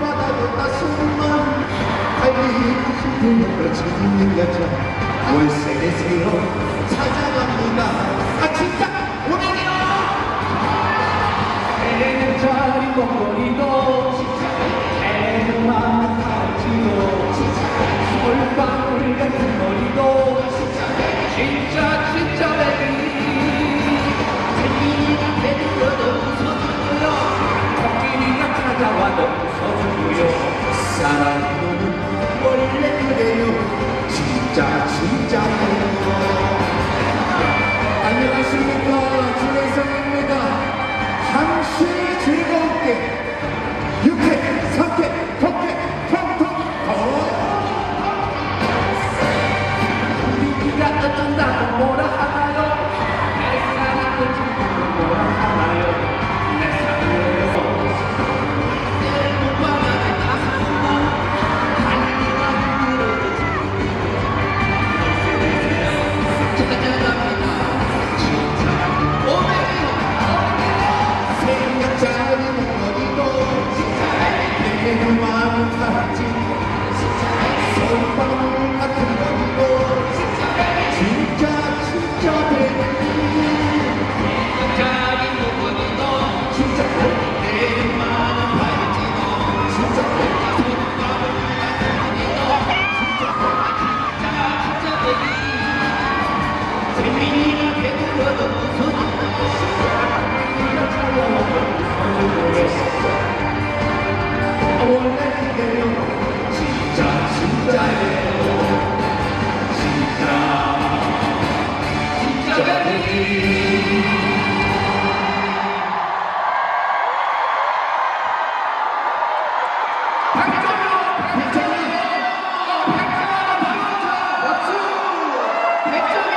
바닥에 가슴만 달리기 힘든 그렇지는 여자 월세 내세요. 찾아갑니다. 아 진짜 오늘이요! 애는 자리 먹거리도 six, seven, I'm a party. So 백점! 백점! 박수! 백점!